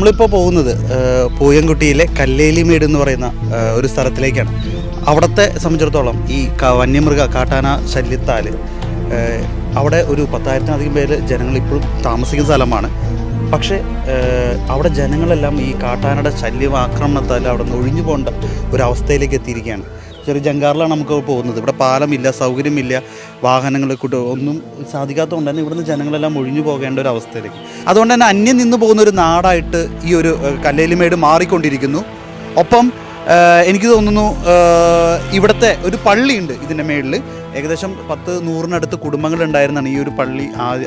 നമ്മളിപ്പോൾ പോകുന്നത് പൂയംകുട്ടിയിലെ കല്ലേലിമേട് എന്ന് പറയുന്ന ഒരു സ്ഥലത്തിലേക്കാണ്. അവിടത്തെ സംബന്ധിച്ചിടത്തോളം ഈ വന്യമൃഗ കാട്ടാന ശല്യത്താൽ അവിടെ ഒരു പത്തായിരത്തിനധികം പേര് ജനങ്ങൾ ഇപ്പോഴും താമസിക്കുന്ന സ്ഥലമാണ്. പക്ഷേ അവിടെ ജനങ്ങളെല്ലാം ഈ കാട്ടാനയുടെ ശല്യം ആക്രമണത്താൽ അവിടെ നിന്ന് ഒഴിഞ്ഞു പോകേണ്ട ഒരു അവസ്ഥയിലേക്ക് എത്തിയിരിക്കുകയാണ്. ചെറിയ ജങ്കാറിലാണ് നമുക്ക് പോകുന്നത്. ഇവിടെ പാലമില്ല സൗകര്യമില്ല വാഹനങ്ങൾ കൂട്ട് ഒന്നും സാധിക്കാത്തതുകൊണ്ട് തന്നെ ഇവിടുന്ന് ജനങ്ങളെല്ലാം ഒഴിഞ്ഞു പോകേണ്ട ഒരു അവസ്ഥയിലേക്ക്. അതുകൊണ്ട് തന്നെ അന്യം നിന്ന് പോകുന്ന ഒരു നാടായിട്ട് ഈ ഒരു കല്ലേലിമേട് മാറിക്കൊണ്ടിരിക്കുന്നു. ഒപ്പം എനിക്ക് തോന്നുന്നു ഇവിടുത്തെ ഒരു പള്ളിയുണ്ട് ഇതിന്റെ മേളിൽ ഏകദേശം പത്ത് നൂറിനടുത്ത് കുടുംബങ്ങൾ ഉണ്ടായിരുന്നാണ് ഈ ഒരു പള്ളി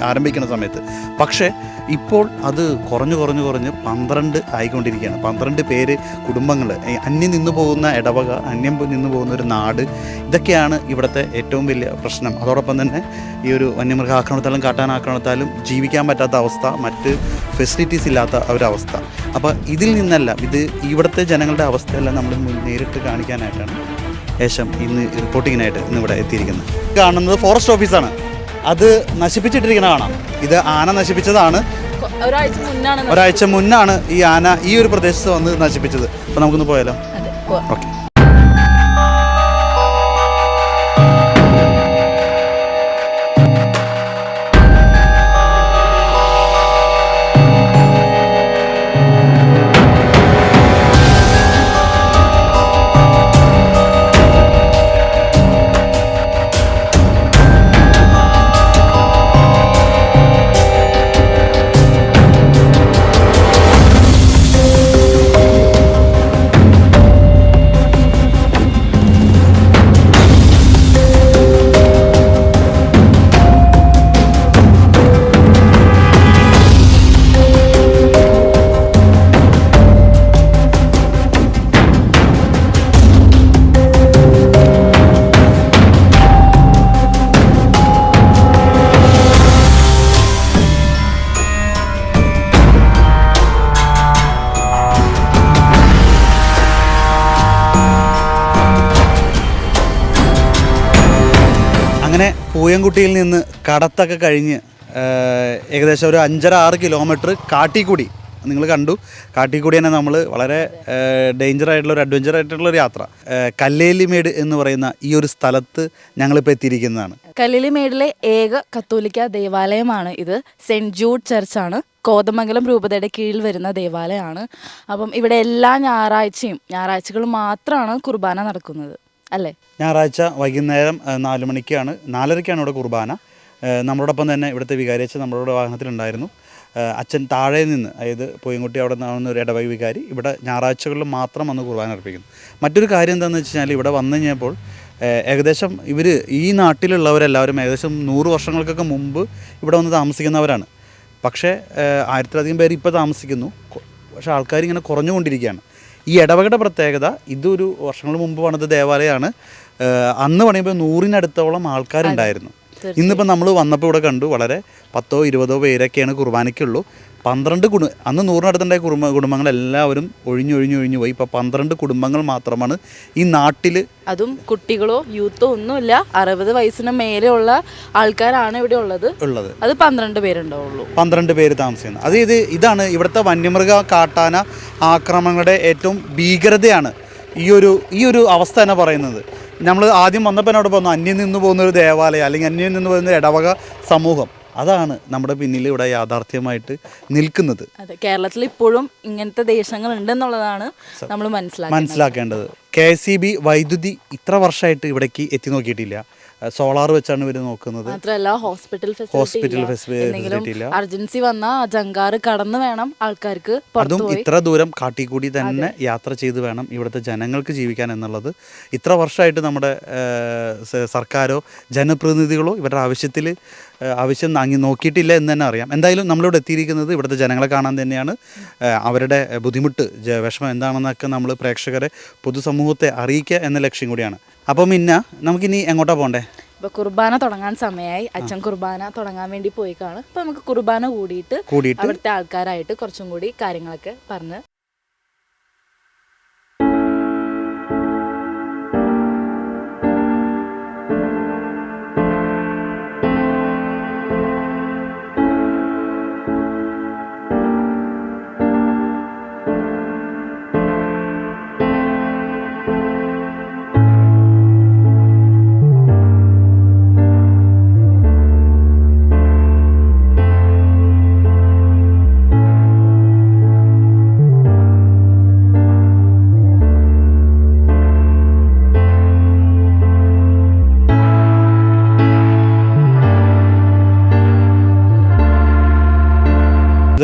ആരംഭിക്കുന്ന സമയത്ത്. പക്ഷേ ഇപ്പോൾ അത് കുറഞ്ഞു കുറഞ്ഞു കുറഞ്ഞ് പന്ത്രണ്ട് ആയിക്കൊണ്ടിരിക്കുകയാണ്. പന്ത്രണ്ട് പേര് കുടുംബങ്ങൾ അന്യം നിന്ന് പോകുന്ന ഇടവക അന്യം നിന്ന് പോകുന്ന ഒരു നാട് ഇതൊക്കെയാണ് ഇവിടുത്തെ ഏറ്റവും വലിയ പ്രശ്നം. അതോടൊപ്പം തന്നെ ഈ ഒരു വന്യമൃഗാക്രമണത്താലും കാട്ടാനാക്രമണത്താലും ജീവിക്കാൻ പറ്റാത്ത അവസ്ഥ മറ്റ് ഫെസിലിറ്റീസ് ഇല്ലാത്ത ഒരവസ്ഥ അപ്പോൾ ഇതിൽ നിന്നല്ല ഇത് ഇവിടുത്തെ ജനങ്ങളുടെ അവസ്ഥയല്ല നമ്മൾ നേരിട്ട് കാണിക്കാനായിട്ടാണ് ശേഷം ഇന്ന് റിപ്പോർട്ടിങ്ങിനായിട്ട് ഇന്ന് ഇവിടെ എത്തിയിരിക്കുന്നത്. കാണുന്നത് ഫോറസ്റ്റ് ഓഫീസാണ് അത് നശിപ്പിച്ചിട്ടിരിക്കുന്ന കാണാം. ഇത് ആന നശിപ്പിച്ചതാണ്. ഒരാഴ്ച മുന്നാണ് ഈ ആന ഈ ഒരു പ്രദേശത്ത് വന്ന് നശിപ്പിച്ചത്. അപ്പോൾ നമുക്കൊന്ന് പോയാലോ? ഓക്കെ പൂയംകുട്ടിയിൽ നിന്ന് കടത്തൊക്കെ കഴിഞ്ഞ് ഏകദേശം ഒരു അഞ്ചര ആറ് കിലോമീറ്റർ കാട്ടിക്കൂടി. നിങ്ങൾ കണ്ടു. കാട്ടിക്കൂടി തന്നെ നമ്മൾ വളരെ ഡേഞ്ചർ ആയിട്ടുള്ള ഒരു അഡ്വഞ്ചർ ആയിട്ടുള്ള ഒരു യാത്ര. കല്ലേലിമേട് എന്ന് പറയുന്ന ഈ ഒരു സ്ഥലത്ത് ഞങ്ങളിപ്പോൾ എത്തിയിരിക്കുന്നതാണ്. കല്ലേലിമേടിലെ ഏക കത്തോലിക്ക ദേവാലയമാണ് ഇത്. സെന്റ് ജൂഡ് ചർച്ചാണ് കോതമംഗലം രൂപതയുടെ കീഴിൽ വരുന്ന ദേവാലയമാണ്. അപ്പം ഇവിടെ എല്ലാ ഞായറാഴ്ചയും ഞായറാഴ്ചകൾ മാത്രമാണ് കുർബാന നടക്കുന്നത്. അല്ലേ? ഞായറാഴ്ച വൈകുന്നേരം നാല് മണിക്കാണ് നാലരയ്ക്കാണ് ഇവിടെ കുർബാന. നമ്മളോടൊപ്പം തന്നെ ഇവിടുത്തെ വികാരിയച്ഛൻ നമ്മളോട് വാഹനത്തിലുണ്ടായിരുന്നു. അച്ഛൻ താഴെ നിന്ന് അതായത് പൂയംകുട്ടി അവിടെ നിന്നാണ് ഒരു ഇടവൈ വികാരി ഇവിടെ ഞായറാഴ്ചകളിൽ മാത്രം വന്ന് കുർബാന അർപ്പിക്കുന്നു. മറ്റൊരു കാര്യം എന്താണെന്ന് വെച്ച് കഴിഞ്ഞാൽ ഇവിടെ വന്നു കഴിഞ്ഞപ്പോൾ ഏകദേശം ഇവർ ഈ നാട്ടിലുള്ളവരെല്ലാവരും ഏകദേശം നൂറ് വർഷങ്ങൾക്കൊക്കെ മുമ്പ് ഇവിടെ വന്ന് താമസിക്കുന്നവരാണ്. പക്ഷേ ആയിരത്തിലധികം പേര് ഇപ്പോൾ താമസിക്കുന്നു. പക്ഷേ ആൾക്കാർ ഇങ്ങനെ കുറഞ്ഞുകൊണ്ടിരിക്കുകയാണ്. ഈ ഇടവകയുടെ പ്രത്യേകത ഇതൊരു വർഷങ്ങൾ മുമ്പ് പണിത ദേവാലയമാണ്. അന്ന് പണിയുമ്പോൾ നൂറിനടുത്തോളം ആൾക്കാരുണ്ടായിരുന്നു. ഇന്നിപ്പോൾ നമ്മൾ വന്നപ്പോൾ ഇവിടെ കണ്ടു വളരെ പത്തോ ഇരുപതോ പേരൊക്കെയാണ് കുർബാനയ്ക്കുള്ളൂ. പന്ത്രണ്ട് കുടു അന്ന് നൂറിനടുത്തുണ്ടായ കുടുംബ കുടുംബങ്ങളെല്ലാവരും ഒഴിഞ്ഞൊഴിഞ്ഞു ഒഴിഞ്ഞു പോയി. ഇപ്പോൾ പന്ത്രണ്ട് കുടുംബങ്ങൾ മാത്രമാണ് ഈ നാട്ടിൽ അതും കുട്ടികളോ യൂത്തോ ഒന്നുമില്ല. അറുപത് വയസ്സിന് മേലെയുള്ള ആൾക്കാരാണ് ഇവിടെ ഉള്ളത്. ഉള്ളത്. അത് പന്ത്രണ്ട് പേരുണ്ടാവുള്ളൂ. പന്ത്രണ്ട് പേര് താമസിക്കുന്നത് അത് ഇത് ഇതാണ് ഇവിടുത്തെ വന്യമൃഗ കാട്ടാന ആക്രമണങ്ങളുടെ ഏറ്റവും ഭീകരതയാണ് ഈ ഒരു ഈ ഒരു അവസ്ഥ തന്നെ പറയുന്നത്. നമ്മൾ ആദ്യം വന്നപ്പോൾ എന്നോട് പറഞ്ഞു അന്യം നിന്ന് പോകുന്ന ഒരു ദേവാലയം അല്ലെങ്കിൽ അന്യം നിന്ന് പോകുന്ന ഇടവക സമൂഹം. അതാണ് നമ്മുടെ പിന്നിൽ ഇവിടെ യാഥാർത്ഥ്യമായിട്ട് നിൽക്കുന്നത്. കേരളത്തിൽ ഇപ്പോഴും ഇങ്ങനത്തെ ദേശങ്ങൾ ഉണ്ടെന്നുള്ളതാണ് നമ്മൾ മനസ്സിലാക്കേണ്ടത്. കെ എസ് വൈദ്യുതി ഇത്ര വർഷമായിട്ട് ഇവിടേക്ക് എത്തി നോക്കിയിട്ടില്ല. സോളാർ വെച്ചാണ് ഇവർ നോക്കുന്നത്. മാത്രമല്ല hospital hospital facility facility urgency വന്ന ജങ്കാറ് കടന്നു വേണം ആൾക്കാർക്ക് അതും ഇത്ര ദൂരം കാട്ടിക്കൂടി തന്നെ യാത്ര ചെയ്ത് വേണം ഇവിടുത്തെ ജനങ്ങൾക്ക് ജീവിക്കാൻ എന്നുള്ളത്. ഇത്ര വർഷമായിട്ട് നമ്മുടെ സർക്കാരോ ജനപ്രതിനിധികളോ ഇവരുടെ ആവശ്യത്തിൽ ആവശ്യം നാങ്ങി നോക്കിയിട്ടില്ല എന്ന് തന്നെ അറിയാം. എന്തായാലും നമ്മളിവിടെ എത്തിയിരിക്കുന്നത് ഇവിടുത്തെ ജനങ്ങളെ കാണാൻ തന്നെയാണ്. അവരുടെ ബുദ്ധിമുട്ട് വിഷമം എന്താണെന്നൊക്കെ നമ്മൾ പ്രേക്ഷകരെ പൊതുസമൂഹത്തെ അറിയിക്കുക എന്ന ലക്ഷ്യം കൂടിയാണ്. അപ്പം പിന്നെ നമുക്കിനി എങ്ങോട്ടാ പോകണ്ടേ? ഇപ്പൊ കുർബാന തുടങ്ങാൻ സമയമായി അച്ഛൻ കുർബാന തുടങ്ങാൻ വേണ്ടി പോയി കാണും. അപ്പൊ നമുക്ക് കുർബാന കൂടിയിട്ട് കൂടിയിട്ട് അവിടുത്തെ ആൾക്കാരായിട്ട് കുറച്ചും കൂടി കാര്യങ്ങളൊക്കെ പറഞ്ഞ്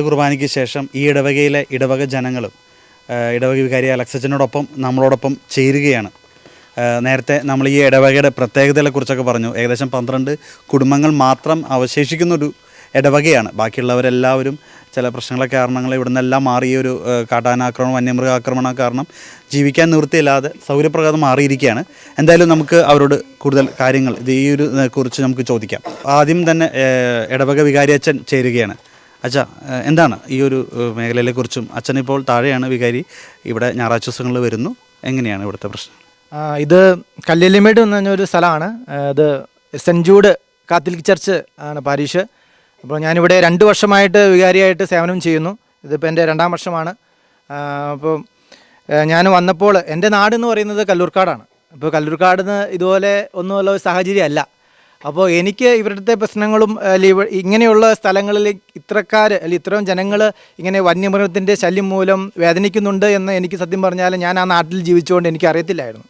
കുർബാനയ്ക്ക് ശേഷം ഈ ഇടവകയിലെ ഇടവക ജനങ്ങളും ഇടവക വികാരി അലക്സച്ചനോടൊപ്പം നമ്മളോടൊപ്പം ചേരുകയാണ്. നേരത്തെ നമ്മൾ ഈ ഇടവകയുടെ പ്രത്യേകതകളെക്കുറിച്ചൊക്കെ പറഞ്ഞു. ഏകദേശം പന്ത്രണ്ട് കുടുംബങ്ങൾ മാത്രം അവശേഷിക്കുന്നൊരു ഇടവകയാണ്. ബാക്കിയുള്ളവരെല്ലാവരും ചില പ്രശ്നങ്ങളെ കാരണങ്ങൾ ഇവിടെ നിന്നെല്ലാം മാറിയ ഒരു കാട്ടാനാക്രമണം വന്യമൃഗാക്രമണം കാരണം ജീവിക്കാൻ നിവൃത്തിയില്ലാതെ സൗകര്യപ്രകാരം മാറിയിരിക്കുകയാണ്. എന്തായാലും നമുക്ക് അവരോട് കൂടുതൽ കാര്യങ്ങൾ ഇത് ഈ ഒരു കുറിച്ച് നമുക്ക് ചോദിക്കാം. ആദ്യം തന്നെ ഇടവക വികാരി അച്ഛൻ ചേരുകയാണ്. അച്ഛ എന്താണ് ഈ ഒരു ഏഹ്, മേഖലയിലെക്കുറിച്ചും അച്ഛനിപ്പോൾ താഴെയാണ് വികാരി ഇവിടെ ഞായറാഴ്ച ദിവസങ്ങളിൽ വരുന്നു. എങ്ങനെയാണ് ഇവിടുത്തെ പ്രശ്നം? ഇത് കല്ലേലിമേട് എന്ന് പറഞ്ഞൊരു സ്ഥലമാണ്. ഇത് സെന്റ് ജൂഡ് കാത്തലിക് ചർച്ച് ആണ് പാരീഷ്. അപ്പോൾ ഞാനിവിടെ രണ്ട് വർഷമായിട്ട് വികാരിയായിട്ട് സേവനം ചെയ്യുന്നു. ഇതിപ്പോൾ എന്റെ രണ്ടാം വർഷമാണ്. അപ്പോൾ ഞാൻ വന്നപ്പോൾ എന്റെ നാടെന്ന് പറയുന്നത് കല്ലൂർക്കാടാണ്. അപ്പോൾ കല്ലൂർക്കാട് ഇതുപോലെ ഒന്നുമല്ല ഒരു സാഹചര്യമല്ല. അപ്പോൾ എനിക്ക് ഇവരുടെ പ്രശ്നങ്ങളും ഇങ്ങനെയുള്ള സ്ഥലങ്ങളിൽ ഇത്രക്കാർ അല്ലെങ്കിൽ ഇത്രയും ജനങ്ങൾ ഇങ്ങനെ വന്യമൃഗത്തിന്റെ ശല്യം മൂലം വേദനിക്കുന്നുണ്ട് എന്ന് എനിക്ക് സത്യം പറഞ്ഞാൽ ഞാൻ ആ നാട്ടിൽ ജീവിച്ചുകൊണ്ട് എനിക്ക് അറിയത്തില്ലായിരുന്നു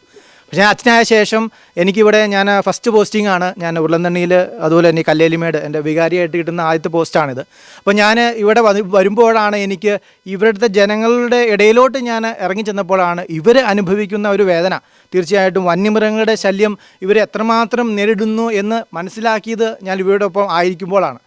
പക്ഷേ ഞാൻ അച്ഛനായ ശേഷം എനിക്കിവിടെ ഞാൻ ഫസ്റ്റ് പോസ്റ്റിംഗ് ആണ്. ഞാൻ ഉരുളന്തണ്ണിയിൽ അതുപോലെ തന്നെ കല്ലേലിമേട് എന്റെ വികാരിയായിട്ട് കിട്ടുന്ന ആദ്യത്തെ പോസ്റ്റാണിത് അപ്പോൾ ഞാൻ ഇവിടെ വരുമ്പോഴാണ് എനിക്ക് ഇവരുടെ ജനങ്ങളുടെ ഇടയിലോട്ട് ഞാൻ ഇറങ്ങി ചെന്നപ്പോഴാണ് ഇവർ അനുഭവിക്കുന്ന ഒരു വേദന. തീർച്ചയായിട്ടും വന്യമൃഗങ്ങളുടെ ശല്യം ഇവർ എത്രമാത്രം നേരിടുന്നു എന്ന് മനസ്സിലാക്കിയത് ഞാൻ ഇവരോടൊപ്പം ആയിരിക്കുമ്പോഴാണ്.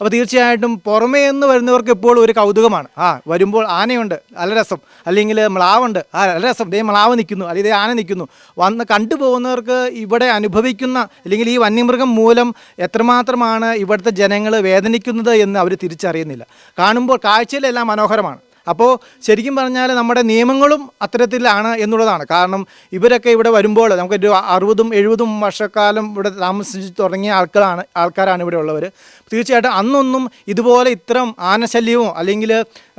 അപ്പോൾ തീർച്ചയായിട്ടും പുറമേ എന്ന് വരുന്നവർക്ക് എപ്പോഴും ഒരു കൗതുകമാണ്. ആ വരുമ്പോൾ ആനയുണ്ട്. നല്ല രസം. അല്ലെങ്കിൽ മ്ലാവുണ്ട്. ആ നല്ല രസം. ദേ മ്ലാവ് നിൽക്കുന്നു. അല്ലെങ്കിൽ ആന നിൽക്കുന്നു. വന്ന് കണ്ടുപോകുന്നവർക്ക് ഇവിടെ അനുഭവിക്കുന്ന അല്ലെങ്കിൽ ഈ വന്യമൃഗം മൂലം എത്രമാത്രമാണ് ഇവിടുത്തെ ജനങ്ങൾ വേദനിക്കുന്നത് എന്ന് അവർ തിരിച്ചറിയുന്നില്ല. കാണുമ്പോൾ കാഴ്ചയിലെല്ലാം മനോഹരമാണ്. അപ്പോൾ ശരിക്കും പറഞ്ഞാൽ നമ്മുടെ നിയമങ്ങളും അത്തരത്തിലാണ് എന്നുള്ളതാണ്. കാരണം ഇവരൊക്കെ ഇവിടെ വരുമ്പോൾ നമുക്ക് നമുക്കൊരു അറുപതും എഴുപതും വർഷക്കാലം ഇവിടെ താമസിച്ച് തുടങ്ങിയ ആൾക്കാരാണ് ആൾക്കാരാണ് ഇവിടെ ഉള്ളവർ തീർച്ചയായിട്ടും അന്നൊന്നും ഇതുപോലെ ഇത്തരം ആനശല്യമോ അല്ലെങ്കിൽ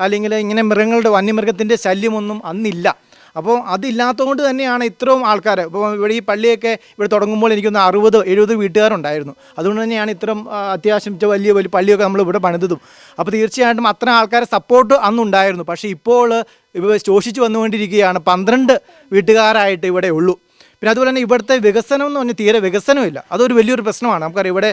അല്ലെങ്കിൽ ഇങ്ങനെ മൃഗങ്ങളുടെ വന്യമൃഗത്തിന്റെ ശല്യമൊന്നും അന്നില്ല. അപ്പോൾ അതില്ലാത്തതുകൊണ്ട് തന്നെയാണ് ഇത്രയും ആൾക്കാർ ഇപ്പോൾ ഇവിടെ ഈ പള്ളിയൊക്കെ ഇവിടെ തുടങ്ങുമ്പോൾ എനിക്കൊന്ന് അറുപത് എഴുപത് വീട്ടുകാരുണ്ടായിരുന്നു. അതുകൊണ്ട് തന്നെയാണ് ഇത്രയും അത്യാവശ്യം വലിയ വലിയ പള്ളിയൊക്കെ നമ്മൾ ഇവിടെ പണിതതും. അപ്പോൾ തീർച്ചയായിട്ടും അത്ര ആൾക്കാരെ സപ്പോർട്ട് അന്നുണ്ടായിരുന്നു. പക്ഷേ ഇപ്പോൾ ഇപ്പോൾ ശോഷിച്ച് വന്നുകൊണ്ടിരിക്കുകയാണ് പന്ത്രണ്ട് വീട്ടുകാരായിട്ട് ഇവിടെ ഉള്ളൂ. പിന്നെ അതുപോലെ തന്നെ ഇവിടുത്തെ വികസനം എന്ന് പറഞ്ഞാൽ തീരെ വികസനമില്ല അതൊരു വലിയൊരു പ്രശ്നമാണ്. നമുക്കറിയാം ഇവിടെ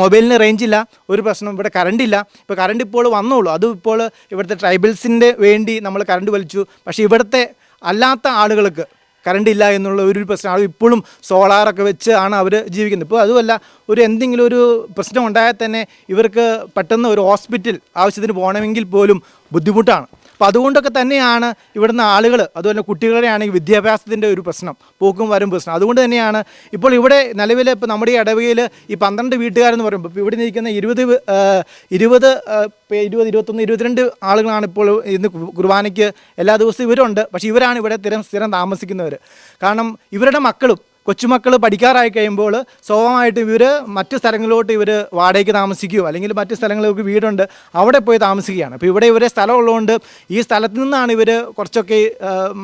മൊബൈലിന് റേഞ്ച് ഇല്ല. ഒരു പ്രശ്നം ഇവിടെ കറണ്ട് ഇല്ല. ഇപ്പോൾ കറണ്ട് ഇപ്പോൾ വന്നോളൂ അതും ഇപ്പോൾ ഇവിടുത്തെ ട്രൈബൽസിന്റെ വേണ്ടി നമ്മൾ കറണ്ട് വലിച്ചു. പക്ഷേ ഇവിടുത്തെ അല്ലാത്ത ആളുകൾക്ക് കറണ്ട് ഇല്ല എന്നുള്ള ഒരു പ്രശ്നം. അത് ഇപ്പോഴും സോളാറൊക്കെ വെച്ച് ആണ് അവർ ജീവിക്കുന്നത്. ഇപ്പോൾ അതുമല്ല ഒരു എന്തെങ്കിലും ഒരു പ്രശ്നം ഉണ്ടായാൽ തന്നെ ഇവർക്ക് പെട്ടെന്ന് ഒരു ഹോസ്പിറ്റൽ ആവശ്യത്തിന് പോകണമെങ്കിൽ പോലും ബുദ്ധിമുട്ടാണ്. അപ്പോൾ അതുകൊണ്ടൊക്കെ തന്നെയാണ് ഇവിടുന്ന് ആളുകൾ അതുപോലെ കുട്ടികളുടെ ആണെങ്കിൽ വിദ്യാഭ്യാസത്തിന്റെ ഒരു പ്രശ്നം പോക്കും വരും പ്രശ്നം. അതുകൊണ്ട് തന്നെയാണ് ഇപ്പോൾ ഇവിടെ നിലവിൽ ഇപ്പോൾ നമ്മുടെ ഇടവകയിൽ ഈ പന്ത്രണ്ട് വീട്ടുകാരെന്ന് പറയുമ്പോൾ ഇവിടെ നിൽക്കുന്ന ഇരുപത് ഇരുപത് ഇരുപത് ഇരുപത്തൊന്ന് ഇരുപത്തിരണ്ട് ആളുകളാണ് ഇപ്പോൾ ഇന്ന് കുർബാനയ്ക്ക് എല്ലാ ദിവസവും ഇവരുണ്ട്. പക്ഷേ ഇവരാണ് ഇവിടെ സ്ഥിരം സ്ഥിരം താമസിക്കുന്നവർ കാരണം ഇവരുടെ മക്കളും കൊച്ചുമക്കൾ പഠിക്കാറായി കഴിയുമ്പോൾ സ്വാഭാവികമായിട്ടും ഇവർ മറ്റ് സ്ഥലങ്ങളിലോട്ട് ഇവർ വാടകയ്ക്ക് താമസിക്കുകയോ അല്ലെങ്കിൽ മറ്റ് സ്ഥലങ്ങളിലൊക്കെ വീടുണ്ട് അവിടെ പോയി താമസിക്കുകയാണ്. അപ്പോൾ ഇവിടെ ഇവരെ സ്ഥലമുള്ളതുകൊണ്ട് ഈ സ്ഥലത്ത് നിന്നാണ് ഇവർ കുറച്ചൊക്കെ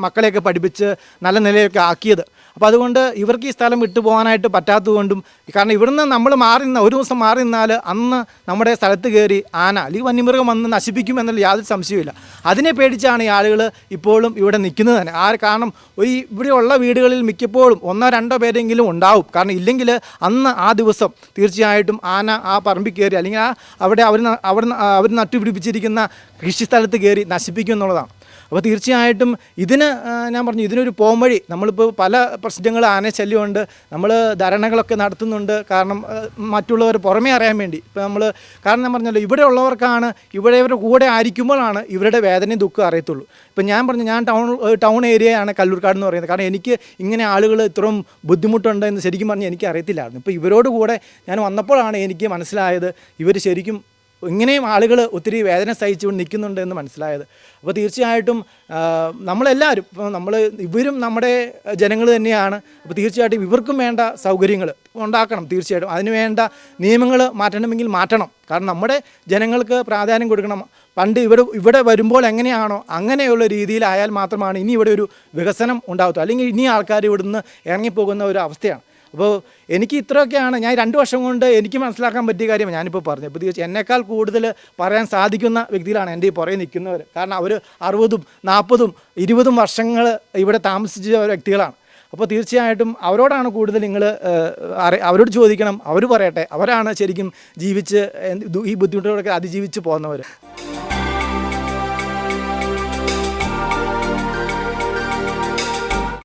മക്കളെയൊക്കെ പഠിപ്പിച്ച് നല്ല നിലയൊക്കെ ആക്കിയത്. അപ്പോൾ അതുകൊണ്ട് ഇവർക്ക് ഈ സ്ഥലം വിട്ടു പോകാനായിട്ട് പറ്റാത്തതുകൊണ്ടും കാരണം ഇവിടുന്ന് നമ്മൾ മാറി നിന്ന ഒരു ദിവസം മാറി നിന്നാൽ അന്ന് നമ്മുടെ സ്ഥലത്ത് കയറി ആന അല്ലെങ്കിൽ വന്യമൃഗം വന്ന് നശിപ്പിക്കും എന്നുള്ള യാതൊരു സംശയമില്ല അതിനെ പേടിച്ചാണ് ഈ ആളുകൾ ഇപ്പോഴും ഇവിടെ നിൽക്കുന്നത് തന്നെ. ആ കാരണം ഈ ഇവിടെയുള്ള വീടുകളിൽ മിക്കപ്പോഴും ഒന്നോ രണ്ടോ പേരെങ്കിലും ഉണ്ടാവും. കാരണം ഇല്ലെങ്കിൽ അന്ന് ആ ദിവസം തീർച്ചയായിട്ടും ആന ആ പറമ്പിൽ കയറി അല്ലെങ്കിൽ ആ അവിടെ അവർ അവർ അവർ നട്ടുപിടിപ്പിച്ചിരിക്കുന്ന കൃഷിസ്ഥലത്ത് കയറി നശിപ്പിക്കും എന്നുള്ളതാണ്. അപ്പോൾ തീർച്ചയായിട്ടും ഇതിന് ഞാൻ പറഞ്ഞു ഇതിനൊരു പോംവഴി നമ്മളിപ്പോൾ പല പ്രശ്നങ്ങൾ ആന ശല്യമുണ്ട്. നമ്മൾ ധാരണകളൊക്കെ നടത്തുന്നുണ്ട്. കാരണം മറ്റുള്ളവർ പുറമേ അറിയാൻ വേണ്ടി. ഇപ്പോൾ നമ്മൾ കാരണം ഞാൻ പറഞ്ഞല്ലോ ഇവിടെ ഉള്ളവർക്കാണ് ഇവിടെ ഇവരുടെ കൂടെ ആയിരിക്കുമ്പോഴാണ് ഇവരുടെ വേദനയും ദുഃഖം അറിയത്തുള്ളൂ. ഇപ്പം ഞാൻ പറഞ്ഞു ഞാൻ ടൗൺ ടൗൺ ഏരിയയാണ് കല്ലൂർക്കാട് എന്ന് പറയുന്നത്. കാരണം എനിക്ക് ഇങ്ങനെ ആളുകൾ ഇത്രയും ബുദ്ധിമുട്ടുണ്ട് എന്ന് ശരിക്കും പറഞ്ഞാൽ എനിക്ക് അറിയത്തില്ലായിരുന്നു. ഇപ്പോൾ ഇവരോട് കൂടെ ഞാൻ വന്നപ്പോഴാണ് എനിക്ക് മനസ്സിലായത് ഇവർ ശരിക്കും ഇങ്ങനെയും ആളുകൾ ഒത്തിരി വേദന സഹിച്ചുകൊണ്ട് നിൽക്കുന്നുണ്ട് എന്ന് മനസ്സിലായത്. അപ്പോൾ തീർച്ചയായിട്ടും നമ്മളെല്ലാവരും ഇപ്പോൾ നമ്മൾ ഇവരും നമ്മുടെ ജനങ്ങൾ തന്നെയാണ്. അപ്പോൾ തീർച്ചയായിട്ടും ഇവർക്കും വേണ്ട സൗകര്യങ്ങൾ ഉണ്ടാക്കണം തീർച്ചയായിട്ടും. അതിന് വേണ്ട നിയമങ്ങൾ മാറ്റണമെങ്കിൽ മാറ്റണം. കാരണം നമ്മുടെ ജനങ്ങൾക്ക് പ്രാധാന്യം കൊടുക്കണം. പണ്ട് ഇവിടെ ഇവിടെ വരുമ്പോൾ എങ്ങനെയാണോ അങ്ങനെയുള്ള രീതിയിലായാൽ മാത്രമാണ് ഇനി ഇവിടെ ഒരു വികസനം ഉണ്ടാകത്തു അല്ലെങ്കിൽ ഇനി ആൾക്കാർ ഇവിടുന്ന് ഇറങ്ങിപ്പോകുന്ന ഒരു അവസ്ഥയാണ്. അപ്പോൾ എനിക്ക് ഇത്രയൊക്കെയാണ്. ഞാൻ രണ്ട് വർഷം കൊണ്ട് എനിക്ക് മനസ്സിലാക്കാൻ പറ്റിയ കാര്യം ഞാനിപ്പോൾ പറഞ്ഞു. തീർച്ചയായും എന്നേക്കാൾ കൂടുതൽ പറയാൻ സാധിക്കുന്ന വ്യക്തികളാണ് എന്റെ ഈ പുറകെ നിൽക്കുന്നവർ. കാരണം അവർ അറുപതും നാൽപ്പതും ഇരുപതും വർഷങ്ങൾ ഇവിടെ താമസിച്ച വ്യക്തികളാണ്. അപ്പോൾ തീർച്ചയായിട്ടും അവരോടാണ് കൂടുതൽ നിങ്ങൾ അവരോട് ചോദിക്കണം. അവർ പറയട്ടെ. അവരാണ് ശരിക്കും ജീവിച്ച് ഈ ബുദ്ധിമുട്ടുകളൊക്കെ അതിജീവിച്ച് പോകുന്നവർ.